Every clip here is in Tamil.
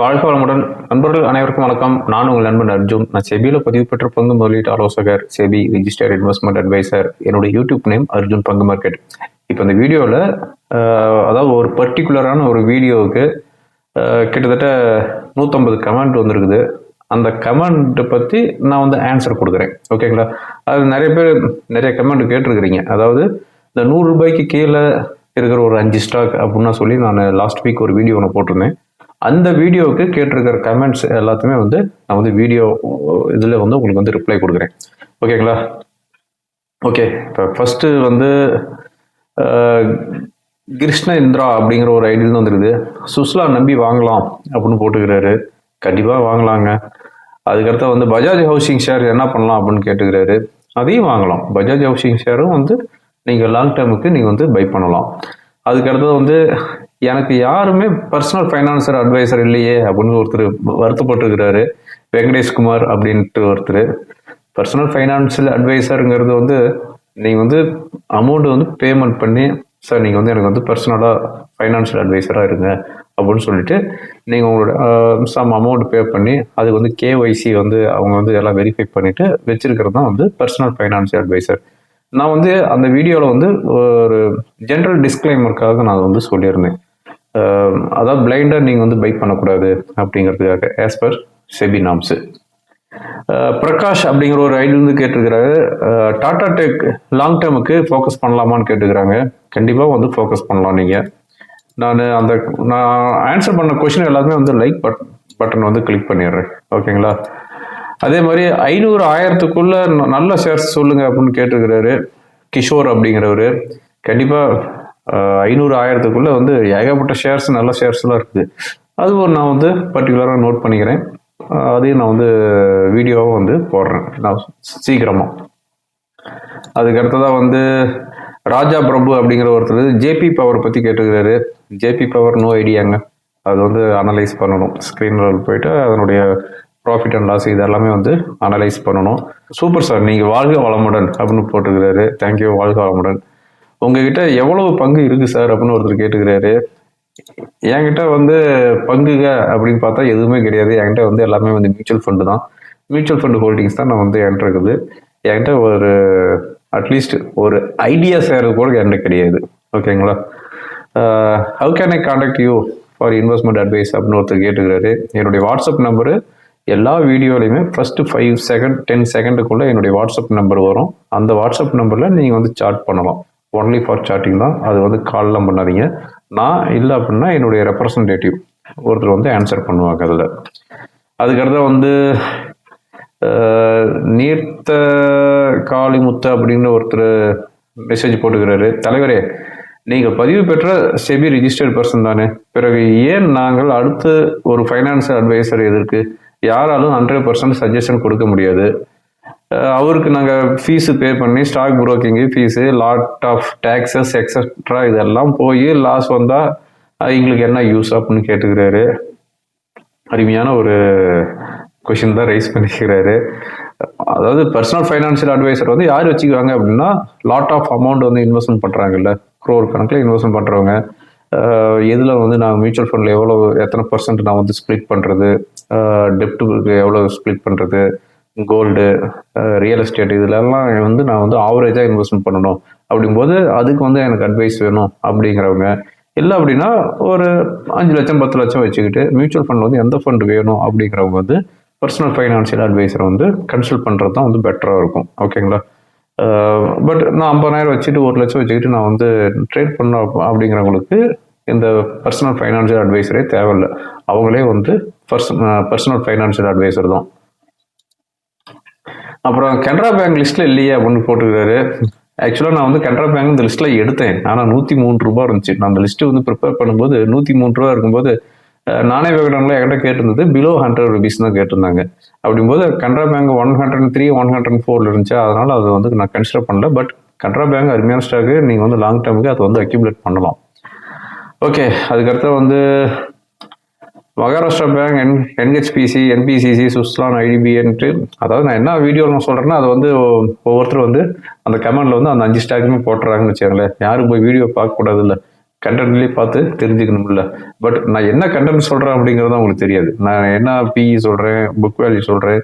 வாழ்க வளமுடன் நண்பர்கள் அனைவருக்கும் வணக்கம். நான் உங்கள் நண்பன் அர்ஜுன். நான் செபியில் பதிவு பெற்ற பங்கு முதலீட்டு ஆலோசகர் செபி ரிஜிஸ்டர் இன்வெஸ்ட்மெண்ட் அட்வைசர் என்னோட யூடியூப் நேம் அர்ஜுன் பங்கு மார்க்கெட் இப்போ இந்த வீடியோவில் அதாவது ஒரு பர்டிகுலரான ஒரு வீடியோவுக்கு கிட்டத்தட்ட நூற்றம்பது கமெண்ட் வந்திருக்குது. அந்த கமெண்ட்டை பற்றி நான் வந்து ஆன்சர் கொடுக்குறேன். ஓகேங்களா அது நிறைய பேர் நிறைய கமெண்ட் கேட்டிருக்கிறீங்க. அதாவது இந்த நூறு ரூபாய்க்கு கீழே இருக்கிற ஒரு அஞ்சு ஸ்டாக் அப்படின்னா சொல்லி நான் லாஸ்ட் வீக் ஒரு வீடியோ ஒன்று போட்டிருந்தேன். அந்த வீடியோவுக்கு கேட்டிருக்கிற கமெண்ட்ஸ் எல்லாத்தையுமே வந்து நான் வந்து வீடியோ இதில் வந்து உங்களுக்கு வந்து ரிப்ளை கொடுக்குறேன். ஓகேங்களா ஓகே இப்போ ஃபஸ்ட்டு வந்து கிருஷ்ண இந்திரா அப்படிங்கிற ஒரு ஐடியில் வந்துருக்குது. சுஸ்லா நம்பி வாங்கலாம் அப்படின்னு போட்டுக்கிறாரு. கண்டிப்பாக வாங்கலாங்க. அதுக்கடுத்து வந்து பஜாஜ் ஹவுசிங் ஷேர் என்ன பண்ணலாம் அப்படின்னு கேட்டுக்கிறாரு. அதையும் வாங்கலாம். பஜாஜ் ஹவுசிங் ஷேரும் வந்து நீங்கள் லாங் டேர்முக்கு நீங்கள் வந்து பை பண்ணலாம். அதுக்கடுத்தது வந்து எனக்கு யாருமே பர்சனல் ஃபைனான்சர் அட்வைசர் இல்லையே அப்படின்னு ஒருத்தர் வருத்தப்பட்டிருக்கிறாரு. வெங்கடேஷ்குமார் அப்படின்ட்டு ஒருத்தர். பர்சனல் ஃபைனான்சியல் அட்வைசருங்கிறது வந்து நீங்கள் வந்து அமௌண்ட் வந்து பேமெண்ட் பண்ணி சார் நீங்கள் வந்து எனக்கு வந்து பர்சனலாக ஃபைனான்ஷியல் அட்வைசராக இருங்க அப்படின்னு சொல்லிட்டு நீங்கள் உங்களோட சம் அமௌண்ட் பே பண்ணி அதுக்கு வந்து கேஒய்சி வந்து அவங்க வந்து எல்லாம் வெரிஃபை பண்ணிவிட்டு வச்சிருக்கிறது தான் வந்து பர்சனல் ஃபைனான்ஷியல் அட்வைசர் நான் வந்து அந்த வீடியோவில் வந்து ஒரு ஜென்ரல் டிஸ்க்ளைமருக்காக நான் வந்து சொல்லியிருந்தேன். அதாவது பிளைண்டாக நீங்கள் வந்து பை பண்ணக்கூடாது அப்படிங்கிறதுக்காக as per SEBI norms Prakash அப்படிங்கிற ஒரு ஐடி வந்து கேட்டிருக்கிறாரு. டாடா டெக் லாங் டேர்முக்கு ஃபோக்கஸ் பண்ணலாமான்னு கேட்டுக்கிறாங்க கண்டிப்பாக வந்து ஃபோக்கஸ் பண்ணலாம் நீங்கள் நான் அந்த நான் ஆன்சர் பண்ண கொஷின் எல்லாமே வந்து லைக் பட் பட்டன் வந்து கிளிக் பண்ணிடுறேன். ஓகேங்களா அதே மாதிரி ஐநூறு ஆயிரத்துக்குள்ள ந- நல்ல ஷேர்ஸ் சொல்லுங்க அப்படின்னு கேட்டிருக்கிறாரு. கிஷோர் அப்படிங்கிறவர். கண்டிப்பாக ஐநூறு ஆயிரத்துக்குள்ளே வந்து ஏகப்பட்ட ஷேர்ஸ் நல்ல ஷேர்ஸ்லாம் இருக்குது. அது ஒரு நான் வந்து பர்டிகுலராக நோட் பண்ணிக்கிறேன். அதையும் நான் வந்து வீடியோவும் வந்து போடுறேன். நான் சீக்கிரமாக அதுக்கு அடுத்ததாக வந்து ராஜா பிரபு அப்படிங்கிற ஒருத்தர் ஜேபி பவர் பற்றி கேட்டுக்கிறாரு. ஜேபி பவர் நோ ஐடியாங்க அது வந்து அனலைஸ் பண்ணணும். ஸ்க்ரீனில் போயிட்டு அதனுடைய ப்ராஃபிட் அண்ட் லாஸ் இது எல்லாமே வந்து அனலைஸ் பண்ணணும். சூப்பர் சார் நீங்கள் வாழ்க வளமுடன் அப்படின்னு போட்டுக்கிறாரு தேங்க்யூ வாழ்க வளமுடன். உங்ககிட்ட எவ்வளவு பங்கு இருக்குது சார் அப்படின்னு ஒருத்தர் கேட்டுக்கிறாரு. என்கிட்ட வந்து பங்குக அப்படின்னு பார்த்தா எதுவுமே கிடையாது. என்கிட்ட வந்து எல்லாமே வந்து மியூச்சுவல் ஃபண்டு தான். மியூச்சுவல் ஃபண்டு ஹோல்டிங்ஸ் தான் நான் வந்து என்கிட்ட இருக்குது. என்கிட்ட ஒரு அட்லீஸ்ட் ஒரு ஐடியா சேரது கூட என்கிட்ட கிடையாது. ஓகேங்களா how can I contact you for investment advice அப்படின்னு ஒருத்தர் கேட்டுக்கிறாரு. என்னுடைய வாட்ஸ்அப் நம்பரு எல்லா வீடியோலையுமே ஃபஸ்ட்டு ஃபைவ் செகண்ட் டென் செகண்டுக்குள்ளே என்னுடைய வாட்ஸ்அப் நம்பர் வரும். அந்த வாட்ஸ்அப் நம்பரில் நீங்கள் வந்து சாட் பண்ணலாம். ஒன்லி ஃபார் சாட்டிங் தான். அது வந்து கால்லாம் பண்ணாதீங்க. நான் இல்லை அப்படின்னா என்னுடைய ரெப்ரசன்டேட்டிவ் ஒருத்தர் வந்து ஆன்சர் பண்ணுவாங்க அதில். அதுக்கடுத்த வந்து நீர்த்த காளிமுத்து அப்படின்னு ஒருத்தர் மெசேஜ் போட்டுக்கிறாரு. தலைவரே நீங்கள் பதிவு பெற்ற செபி ரிஜிஸ்டர்ட் பர்சன் தானே. பிறகு ஏன் நாங்கள் அடுத்து ஒரு ஃபைனான்சியல் அட்வைசர் எதற்கு யாராலும் ஹண்ட்ரட் பர்சன்ட் சஜஷன் கொடுக்க முடியாது. அவருக்கு நாங்கள் ஃபீஸு பே பண்ணி stock broking fees lot of taxes extra இதெல்லாம் போய் லாஸ் வந்தால் எங்களுக்கு என்ன யூஸ் அப்படின்னு கேட்டுக்கிறாரு. அருமையான ஒரு கொஷின் தான் ரைஸ் பண்ணிக்கிறாரு. அதாவது பர்சனல் ஃபைனான்சியல் அட்வைசர் வந்து யார் வச்சுக்குவாங்க அப்படின்னா லாட் ஆஃப் அமௌண்ட் வந்து இன்வெஸ்ட்மெண்ட் பண்ணுறாங்கல்ல க்ரோர் கணக்கில் இன்வெஸ்ட்மெண்ட் பண்ணுறவங்க எதில் வந்து நான் மியூச்சுவல் ஃபண்டில் எவ்வளோ எத்தனை பர்சன்ட் நான் வந்து ஸ்ப்ளிட் பண்ணுறது டெப்ட்டுக்கு எவ்வளோ ஸ்ப்ளிட் பண்ணுறது கோல்டு ரியல் எஸ்டேட் இதுலெல்லாம் வந்து நான் வந்து ஆவரேஜாக இன்வெஸ்ட்மெண்ட் பண்ணணும். அப்படிங்கும்போது அதுக்கு வந்து எனக்கு அட்வைஸ் வேணும் அப்படிங்கிறவங்க. இல்லை அப்படின்னா ஒரு அஞ்சு லட்சம் பத்து லட்சம் வச்சுக்கிட்டு மியூச்சுவல் ஃபண்ட் வந்து எந்த ஃபண்ட் வேணும் அப்படிங்கிறவங்க வந்து பர்சனல் ஃபைனான்சியல் அட்வைசரை வந்து கன்சல்ட் பண்ணுறது தான் வந்து பெட்டராக இருக்கும். ஓகேங்களா பட் நான் ஐம்பதாயிரம் வச்சுட்டு ஒரு லட்சம் வச்சுக்கிட்டு நான் வந்து ட்ரேட் பண்ண அப்படிங்கிறவங்களுக்கு இந்த பர்சனல் ஃபைனான்சியல் அட்வைசரே தேவையில்லை. அவங்களே வந்து பர்சன் பர்சனல் ஃபைனான்சியல் அட்வைசர் தான். அப்புறம் கனரா பேங்க் லிஸ்ட்ல இல்லையே அப்படின்னு போட்டுக்கிறாரு. ஆக்சுவலாக நான் வந்து கனரா பேங்க் இந்த லிஸ்ட்ல எடுத்தேன். ஆனால் நூற்றி மூணு ரூபா இருந்துச்சு. நான் அந்த லிஸ்ட்டு வந்து ப்ரிப்பேர் பண்ணும்போது நூற்றி மூணு ரூபா இருக்கும்போது நானே விகடனில் என்கிட்ட கேட்டிருந்தது. பிலோ ஹண்ட்ரட் ருபீஸ் தான் கேட்டிருந்தாங்க. அப்படிங்கும்போது Canara bank one hundred three one hundred ஃபோரில் இருந்துச்சு. அதனால அது வந்து நான் கன்சிடர் பண்ணல. பட் கனரா பேங்க் அருமையான ஸ்டாக்கு நீங்கள் வந்து லாங் டேர்முக்கு அதை வந்து அக்யூமுலேட் பண்ணலாம். ஓகே அதுக்கடுத்து வந்து மகாராஷ்டிரா பேங்க் என் என்ஹெச்பிசி என்பிசிசி சுஸ்லான் ஐடிபின்ட்டு அதாவது நான் என்ன வீடியோவில் நான் சொல்கிறேன்னா அது வந்து ஒவ்வொருத்தரும் ஒவ்வொருத்தர் வந்து அந்த கமெண்டில் வந்து அந்த அஞ்சு ஸ்டாக்குமே போட்டுறாங்கன்னு வச்சுக்கோங்களேன். யாரும் போய் வீடியோ பார்க்கக்கூடாது இல்லை கண்டென்ட்லேயே பார்த்து தெரிஞ்சுக்கணும்ல. பட் நான் என்ன கண்டென்ட் சொல்கிறேன் அப்படிங்கிறது உங்களுக்கு தெரியாது. நான் என்ன பிஇ சொல்கிறேன் புக் வேல்யூ சொல்கிறேன்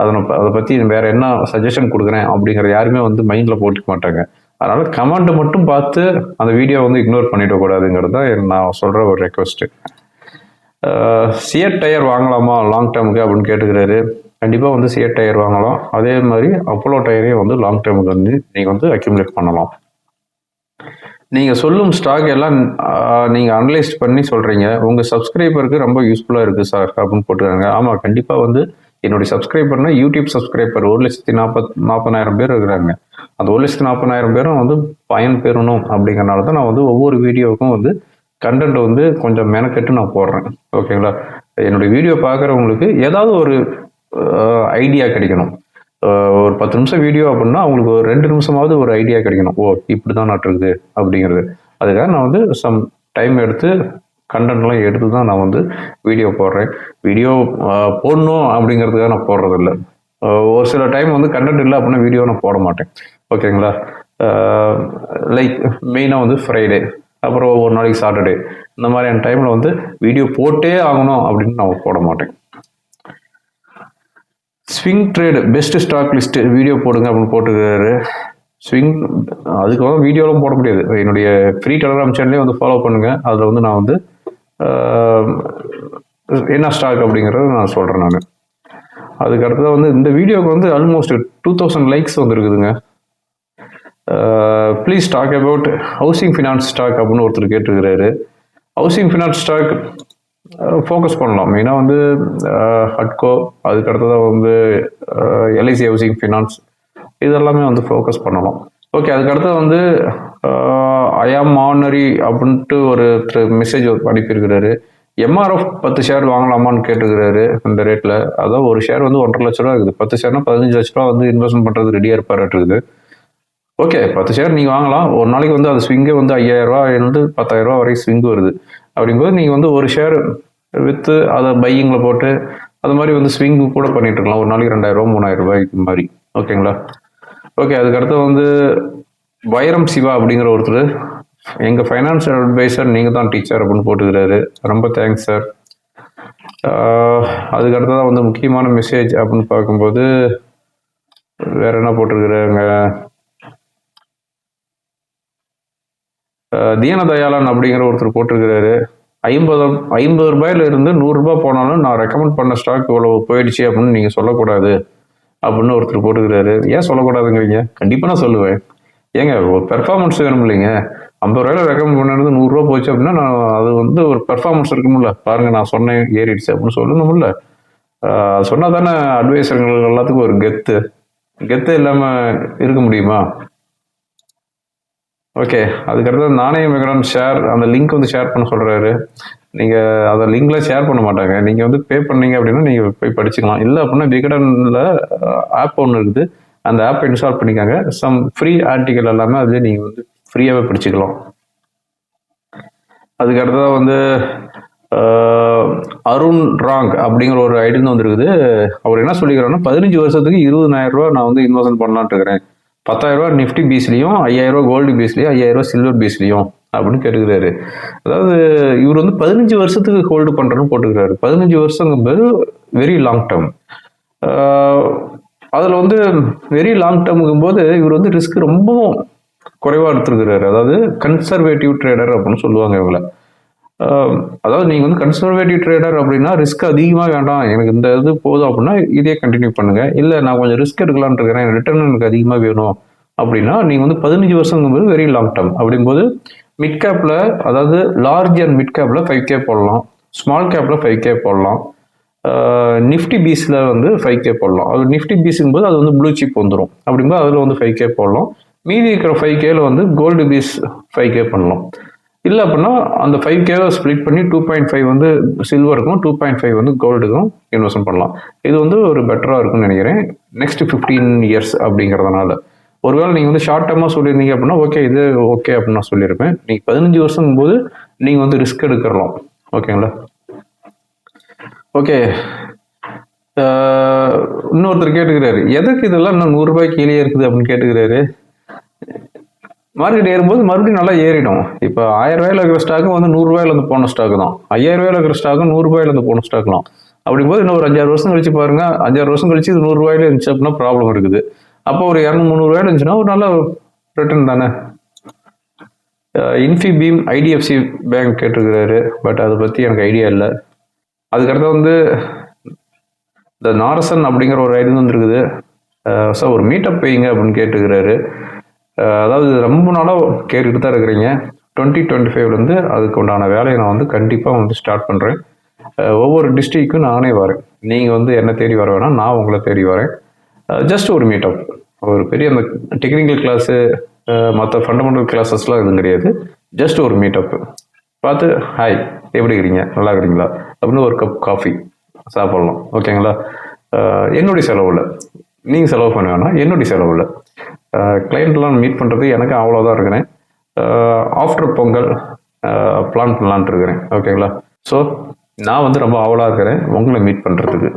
அதை அதை பற்றி வேறு என்ன சஜஷன் கொடுக்குறேன் அப்படிங்கிற யாருமே வந்து மைண்டில் போட்டுக்க மாட்டாங்க. அதனால் கமெண்ட் மட்டும் பார்த்து அந்த வீடியோ வந்து இக்னோர் பண்ணிடக்கூடாதுங்கிறது தான் நான் சொல்கிற ஒரு ரெக்வஸ்ட்டு சியட் டயர் வாங்கலாமா? லாங் டேர்முக்கு அப்படின்னு கேட்டுக்கிறாரு. கண்டிப்பாக வந்து சியட் டயர் வாங்கலாம். அதே மாதிரி அப்போலோ டயரையும் வந்து லாங் டேர்முக்கு வந்து நீங்கள் வந்து அக்யூமுலேட் பண்ணலாம். நீங்கள் சொல்லும் ஸ்டாக் எல்லாம் நீங்கள் அனலைஸ் பண்ணி சொல்கிறீங்க உங்கள் சப்ஸ்கிரைபருக்கு ரொம்ப யூஸ்ஃபுல்லாக இருக்குது சார் அப்படின்னு போட்டுருக்காங்க ஆமாம் கண்டிப்பாக வந்து என்னுடைய சப்ஸ்கிரைபர்னா யூடியூப் சப்ஸ்கிரைபர் ஒரு லட்சத்தி நாற்பத் நாற்பதாயிரம் பேர் இருக்கிறாங்க. அந்த ஒரு லட்சத்தி நாற்பதாயிரம் பேரும் வந்து பயன் பெறணும் அப்படிங்கறனால தான் நான் வந்து ஒவ்வொரு வீடியோவுக்கும் வந்து கண்டென்ட் வந்து கொஞ்சம் மெனக்கெட்டு நான் போடுறேன். ஓகேங்களா? என்னுடைய வீடியோ பார்க்குறவங்களுக்கு ஏதாவது ஒரு ஐடியா கிடைக்கணும். ஒரு பத்து நிமிஷம் வீடியோ அப்படின்னா அவங்களுக்கு ஒரு ரெண்டு நிமிஷமாவது ஒரு ஐடியா கிடைக்கணும். ஓ இப்படி தான் நட்டுருக்குது அப்படிங்கிறது. அதுக்காக நான் வந்து சம் டைம் எடுத்து கண்டென்ட்லாம் எடுத்து தான் நான் வந்து வீடியோ போடுறேன். வீடியோ போடணும் அப்படிங்கிறதுக்காக நான் போடுறதில்ல. ஒரு சில டைம் வந்து கண்டென்ட் இல்லை அப்படின்னா வீடியோ நான் போட மாட்டேன். ஓகேங்களா? லைக் மெயினாக வந்து ஃப்ரைடே அப்புறம் ஒவ்வொரு நாளைக்கு சாட்டர்டே இந்த மாதிரியான டைமில் வந்து வீடியோ போட்டே ஆகணும் அப்படின்னு நான் போட மாட்டேன். Swing trade best stock list video போடுங்க அப்படின்னு போட்டுருக்காரு. ஸ்விங் அதுக்கு வந்து வீடியோலாம் போட முடியாது. என்னுடைய ஃப்ரீ டெலகிராம் சேனலே வந்து ஃபாலோ பண்ணுங்கள் அதில் வந்து நான் வந்து என்ன ஸ்டாக் அப்படிங்கிறத நான் சொல்கிறேன் நான். அதுக்கு அடுத்தது வந்து இந்த வீடியோவுக்கு வந்து almost two thousand likes வந்துருக்குதுங்க. Please talk about housing finance stock அப்படின்னு ஒருத்தர் கேட்டிருக்கிறாரு. ஹவுசிங் ஃபினான்ஸ் ஸ்டாக் ஃபோக்கஸ் பண்ணலாம். மெயினாக வந்து ஹட்கோ அதுக்கடுத்ததாக வந்து எல்ஐசி ஹவுசிங் ஃபினான்ஸ் இதெல்லாமே வந்து ஃபோக்கஸ் பண்ணலாம். ஓகே அதுக்கடுத்து வந்து ஐஆம் ஆனரி அப்படின்ட்டு ஒரு மெசேஜ் அனுப்பியிருக்கிறாரு. எம்ஆர்எஃப் பத்து ஷேர் வாங்கலாமான்னு கேட்டுக்கிறாரு இந்த ரேட்டில் அதான் ஒரு ஷேர் வந்து ஒன்றரை லட்ச ரூபா இருக்குது. பத்து ஷேர்னா பதினஞ்சு லட்ச ரூபா வந்து இன்வெஸ்ட்மெண்ட் பண்ணுறது ரெடியாக இருப்பாருட்டுருக்குது ஓகே பத்து ஷேர் நீங்கள் வாங்கலாம். ஒரு நாளைக்கு வந்து அது ஸ்விங்கே வந்து ஐயாயிரரூவா இருந்து பத்தாயிரரூவா வரைக்கும் ஸ்விங் வருது. அப்படிங்கும்போது நீங்கள் வந்து ஒரு ஷேர் விற்று அதை பையிங்கில் போட்டு அது மாதிரி வந்து ஸ்விங் கூட பண்ணிட்டு இருக்கலாம். ஒரு நாளைக்கு ரெண்டாயிரரூவா மூணாயிரம் ரூபாய்க்கு மாதிரி. ஓகேங்களா ஓகே அதுக்கடுத்து வந்து வைரம் சிவா அப்படிங்கிற ஒருத்தர். எங்கள் ஃபைனான்ஷியல் அட்வைசர் நீங்கள் தான் டீச்சர் அப்படின்னு போட்டுக்கிறாரு. ரொம்ப தேங்க்ஸ் சார் அதுக்கடுத்து தான் வந்து முக்கியமான மெசேஜ் அப்படின்னு பார்க்கும்போது வேற என்ன போட்டிருக்கிறாங்க? தீனதயாளன் அப்படிங்கிற ஒருத்தர் போட்டிருக்கிறாரு. ஐம்பது ஐம்பது ரூபாயில இருந்து நூறு ரூபாய் போனாலும் நான் ரெக்கமெண்ட் பண்ண ஸ்டாக் இவ்வளவு போயிடுச்சு அப்படின்னு நீங்க சொல்லக்கூடாது அப்படின்னு ஒருத்தர் போட்டுக்கிறாரு ஏன் சொல்லக்கூடாதுங்கிறீங்க? கண்டிப்பா நான் சொல்லுவேன். ஏங்க ஒரு பெர்ஃபார்மன்ஸ் வேணும் இல்லைங்க. ஐம்பது ரூபாயில ரெக்கமெண்ட் பண்ணது நூறுரூவா போச்சு அப்படின்னா நான் அது வந்து ஒரு பெர்ஃபார்மன்ஸ் இருக்கும்ல. பாருங்க நான் சொன்னேன் ஏறிடுச்சு அப்படின்னு சொல்லணும்ல. ஆஹ் சொன்னா தானே அட்வைசர்கள் எல்லாத்துக்கும் ஒரு கெத்து. கெத்து இல்லாம இருக்க முடியுமா? ஓகே அதுக்கடுத்து நாணய விகடன் ஷேர் அந்த லிங்க் வந்து ஷேர் பண்ண சொல்கிறாரு நீங்கள் அந்த லிங்க்ல ஷேர் பண்ண மாட்டாங்க. நீங்கள் வந்து பே பண்ணீங்க அப்படின்னா நீங்கள் போய் படிச்சுக்கலாம். இல்லை அப்படின்னா விகடனில் ஆப் ஒன்று இருக்குது. அந்த ஆப்பை இன்ஸ்டால் பண்ணிக்காங்க. சம் ஃப்ரீ ஆர்டிக்கல் எல்லாமே அதுலேயே நீங்கள் வந்து ஃப்ரீயாகவே படிச்சுக்கலாம். அதுக்கு வந்து அருண் ராங் அப்படிங்கிற ஒரு ஐடின்னு வந்துருக்குது. அவர் என்ன சொல்லிக்கிறாருன்னா பதினஞ்சு வருஷத்துக்கு இருபதாயிரம் ரூபா நான் வந்து இன்வெஸ்ட்மெண்ட் பண்ணலான்ட்டு இருக்கிறேன். பத்தாயிரரூவா நிஃப்டி பீஸ்லையும் ஐயாயிரம் கோல்டு பீஸ்லையும் ஐயாயிரம் ரூபா சில்வர் பீஸ்லையும் அப்படின்னு கேட்டுக்கிறாரு. அதாவது இவர் வந்து பதினஞ்சு வருஷத்துக்கு ஹோல்டு பண்ணுறன்னு போட்டுக்கிறாரு. பதினஞ்சு வருஷங்கிறது வெரி லாங் டேர்ம் அதில் வந்து வெரி லாங் டேர்முங்கும் போது இவர் வந்து ரிஸ்க் ரொம்பவும் குறைவாக எடுத்துருக்கிறாரு. அதாவது கன்சர்வேட்டிவ் ட்ரேடர் அப்படின்னு சொல்லுவாங்க இவங்களை. அதாவது நீங்கள் வந்து கன்சர்வேட்டிவ் ட்ரேடர் அப்படின்னா ரிஸ்க் அதிகமாக வேண்டாம். எனக்கு இந்த இது போதும் அப்படின்னா இதே கண்டினியூ பண்ணுங்க. இல்லை நான் கொஞ்சம் ரிஸ்க் எடுக்கலாம்னு இருக்கிறேன் ரிட்டர்ன் எனக்கு அதிகமாக வேணும் அப்படின்னா நீங்கள் வந்து பதினஞ்சு வருஷங்கும்போது வெரி லாங் டேர்ம் அப்படிங்கும்போது மிட் கேப்பில் அதாவது லார்ஜ் அண்ட் மிட் கேப்பில் ஃபைவ் கே போடலாம். ஸ்மால் கேப்பில் ஃபைவ் கே போடலாம். நிஃப்டி பீஸில் வந்து ஃபைவ் கே போடலாம். அது நிஃப்டி பீஸுங்கும் போது அது வந்து ப்ளூ சிப் வந்துடும் அப்படிங்கும்போது அதில் வந்து ஃபைவ் கே போடலாம். மீதி இருக்கிற ஃபைவ் கேல வந்து கோல்டு பீஸ் ஃபைவ் கே பண்ணலாம். இல்லை அப்படின்னா அந்த ஃபைவ் கேவை ஸ்ப்ளிட் பண்ணி டூ பாயிண்ட் ஃபைவ் வந்து சில்வருக்கும் டூ பாயிண்ட் ஃபைவ் வந்து கோல்டுக்கும் இன்வெஸ்ட்மெண்ட் பண்ணலாம். இது வந்து ஒரு பெட்டராக இருக்கும்னு நினைக்கிறேன். நெக்ஸ்ட் ஃபிஃப்டீன் இயர்ஸ் அப்படிங்கிறதுனால. ஒருவேளை நீங்கள் வந்து ஷார்ட் டேர்மாக சொல்லியிருந்தீங்க அப்படின்னா ஓகே இது ஓகே அப்படின்னு நான் சொல்லியிருப்பேன். நீங்கள் பதினஞ்சு வருஷம் போது நீங்கள் வந்து ரிஸ்க் எடுக்கலாம் ஓகேங்களா ஓகே இன்னொருத்தர் கேட்டுக்கிறாரு. எதுக்கு இதெல்லாம் இன்னும் நூறுரூபாய்க்கு கீழே இருக்குது அப்படின்னு கேட்டுக்கிறாரு. மார்க்கெட் ஏறும்போது மறுபடியும் நல்லா ஏறிடும். இப்போ ஆயிரம் ரூபாயில இருக்கிற ஸ்டாக்கும் வந்து நூறுரூவாயிலேருந்து போன ஸ்டாக் தான். ஐயாயிரம் ரூபாயில இருக்கிற ஸ்டாக்கும் நூறுரூவாயில போன ஸ்டாக்லாம் அப்படிங்கும்போது இன்னும் ஒரு அஞ்சாறு வருஷம் கழிச்சு பாருங்க. அஞ்சாறு வருஷம் கழிச்சு இது நூறுரூவாயில இருந்துச்சு அப்படின்னா ப்ராப்ளம் இருக்குது. அப்போ ஒரு இரநூறு முந்நூறுவாயில இருந்துச்சுன்னா ஒரு நல்ல ரிட்டர்ன் தானே? இன்ஃபி பீம் ஐடிஎஃப்சி பேங்க் கேட்டிருக்கிறாரு. பட் அதை பற்றி எனக்கு ஐடியா இல்லை. அதுக்கடுத்து வந்து இந்த நாரசன் அப்படிங்கிற ஒரு ஐடி வந்துருக்குது சார் ஒரு மீட்டப் வைங்க அப்படின்னு கேட்டுக்கிறாரு அதாவது ரொம்ப நாளாக கேட்டுக்கிட்டு தான் இருக்கிறீங்க. டுவெண்ட்டி டுவெண்ட்டி ஃபைவ்லேருந்து அதுக்கு உண்டான வேலையை நான் வந்து கண்டிப்பாக வந்து ஸ்டார்ட் பண்ணுறேன் ஒவ்வொரு டிஸ்ட்ரிக்கும் நானே வரேன். நீங்கள் வந்து என்ன தேடி வர வேணாம் நான் உங்களை தேடி வரேன். ஜஸ்ட் ஒரு மீட்டப் ஒரு பெரிய அந்த டெக்னிக்கல் கிளாஸு மற்ற ஃபண்டமெண்டல் கிளாஸஸ்லாம் எதுவும் கிடையாது. ஜஸ்ட் ஒரு மீட்டப் பார்த்து ஹாய் எப்படி இருக்கிறீங்க நல்லா இருக்கிறீங்களா அப்படின்னு ஒரு கப் காஃபி சாப்பிட்லாம். ஓகேங்களா என்னுடைய என்னுடைய செலவில் நீங்கள் செலவு பண்ண வேணாம். என்னுடைய செலவில் கிளைண்ட்லாம் மீட் பண்ணுறது எனக்கு அவ்வளோதான் இருக்கிறேன். ஆஃப்டர் பொங்கல் பிளான் பண்ணலான்ட்டு இருக்கிறேன். ஓகேங்களா ஸோ நான் வந்து ரொம்ப ஆவலாக இருக்கிறேன் உங்களை மீட் பண்ணுறதுக்கு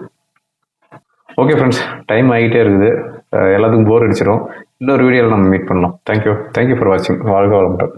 ஓகே ஃப்ரெண்ட்ஸ் டைம் ஆகிட்டே இருக்குது. எல்லாத்துக்கும் போர் அடிச்சிடும் இன்னொரு வீடியோவில் நம்ம மீட் பண்ணலாம். தேங்க்யூ தேங்க்யூ ஃபார் வாட்சிங் வாழ்க வளமுடன்.